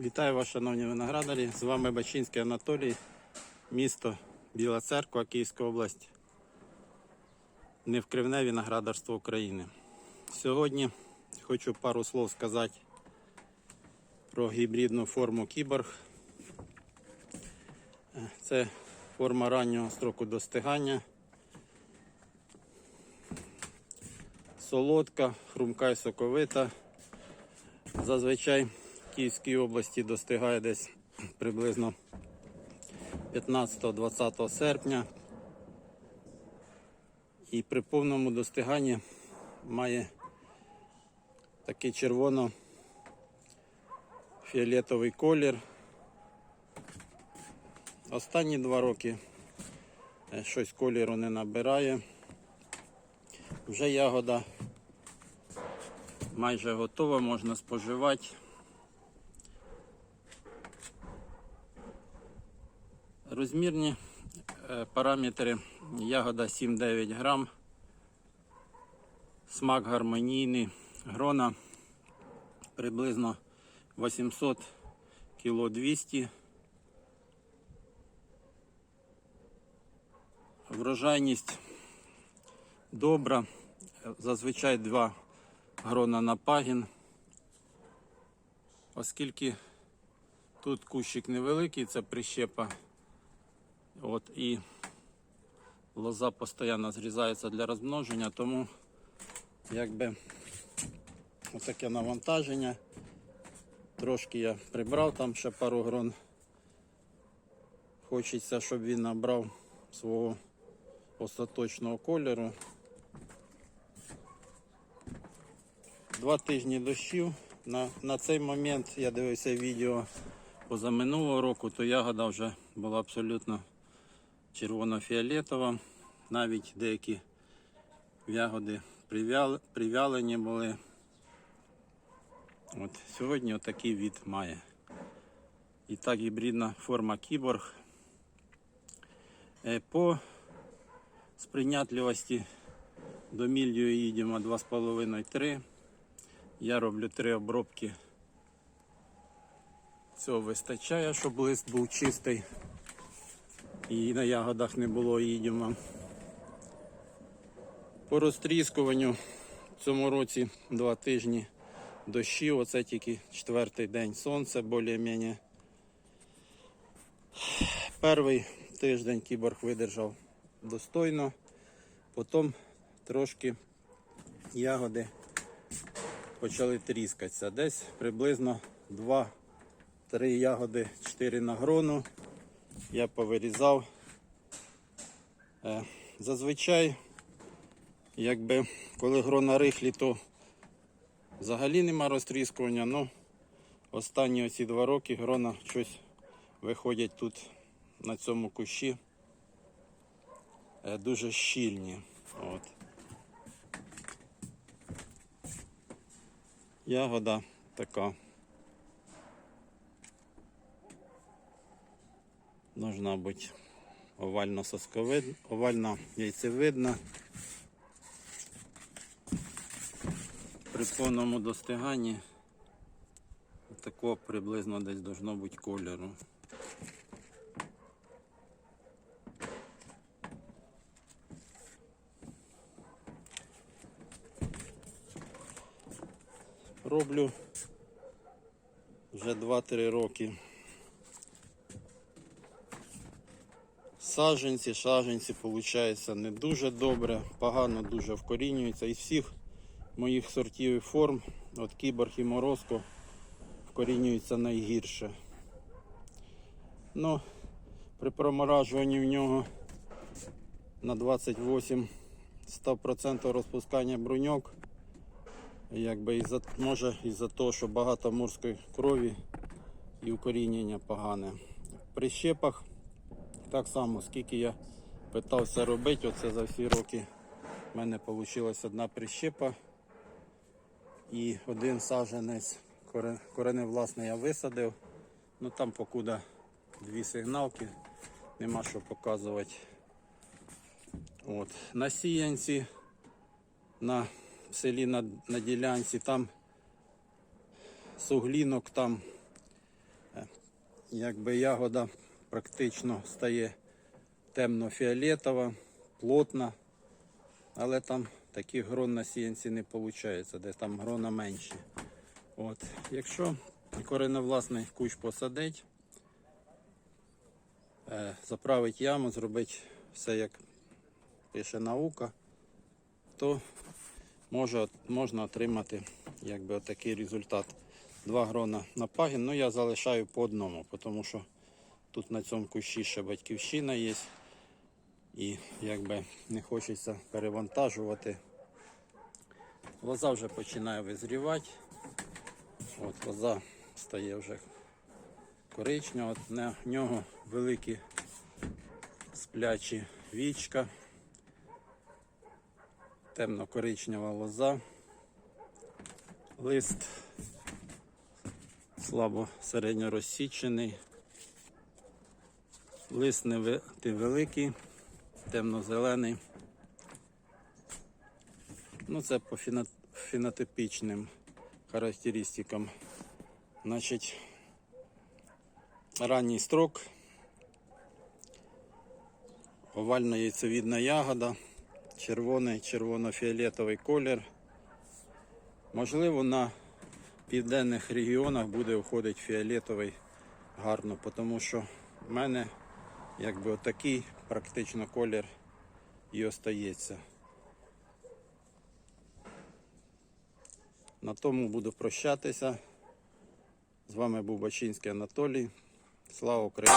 Вітаю вас, шановні виноградарі. З вами Бачинський Анатолій, місто Біла Церква, Київська область. Невкривне виноградарство України. Сьогодні хочу пару слов сказати про гібридну форму кіборг. Це форма раннього строку достигання. Солодка, хрумка і соковита. Зазвичай Київській області достигає десь приблизно 15-20 серпня. І при повному достиганні має такий червоно-фіолетовий колір. Останні два роки е, щось кольору не набирає. Вже ягода майже готова, можна споживати. Розмірні е, параметри ягода 7-9 грам, смак гармонійний, грона приблизно 800 кіло 200. Врожайність добра, зазвичай два грона на пагін. Оскільки тут кущик невеликий, це прищепа. От, і лоза постійно зрізається для розмноження, тому якби отаке навантаження. Трошки я прибрав там ще пару грон. Хочеться, щоб він набрав свого остаточного кольору. Два тижні дощів. На, на цей момент я дивився відео позаминулого року, то ягода вже була абсолютно червоно-фіолетова. Навіть деякі ягоди привялені були. От, сьогодні отакий від має. І так гібридна форма кіборг. Е, По сприйнятливості до мільдію їдемо 2,5-3. Я роблю три обробки. Цього вистачає, щоб лист був чистий і на ягодах не було їдіма. По розтріскуванню в цьому році два тижні дощів, оце тільки четвертий день сонця, більш-менш. Перший тиждень кіборг видержав достойно, потім трошки ягоди почали тріскатися. Десь приблизно 2-3 ягоди, 4 на грону. Я повирізав. Е, Зазвичай, якби коли грона рихлі, то взагалі нема розтріскування. Ну, останні оці два роки грона щось виходять тут на цьому кущі. Е, Дуже щільні. От. Ягода така. Должна бути овально сосковидна, овально яйцевидна. При повному достиганні такого приблизно десь должно бути кольору. Роблю вже 2-3 роки. Саженці, саженці, виходить, не дуже добре, погано дуже вкорінюються. Із всіх моїх сортів і форм, от кіборг і морозко, вкорінюються найгірше. Ну, при проморажуванні в нього на 28 100% розпускання бруньок. Якби із-за, може із-за того, що багато морської крові і укорінення погане. При щепах так само, скільки я питався робити, оце за всі роки в мене вийшла одна прищепа і один саженець корени власне я висадив. Ну там покуда дві сигналки, нема що показувати. От. На сіянці, на селі на, на ділянці, там суглінок там якби ягода практично стає темно-фіолетова, плотна, але там таких грон на сіянці не виходить, де там грона менші. От. Якщо кореневласний кущ посадить, е, заправить яму, зробить все як пише наука, то може, можна отримати якби, отакий результат. Два грона на пагін, ну я залишаю по одному, тому що тут на цьому кущі ще батьківщина є. І якби не хочеться перевантажувати. Лоза вже починає визрівати. От лоза стає вже коричнева. На нього великі сплячі вічка. Темно-коричнева лоза. Лист слабо середньо розсічений. Лист не великий, темно-зелений. Ну, це по фіно- фенотипічним характеристикам. Значить, ранній строк, овально яйцевідна ягода, червоний, червоно-фіолетовий колір. Можливо, на південних регіонах буде входити фіолетовий гарно, тому що в мене якби отакий практично колір і остається. На тому буду прощатися. З вами був Бачинський Анатолій. Слава Україні!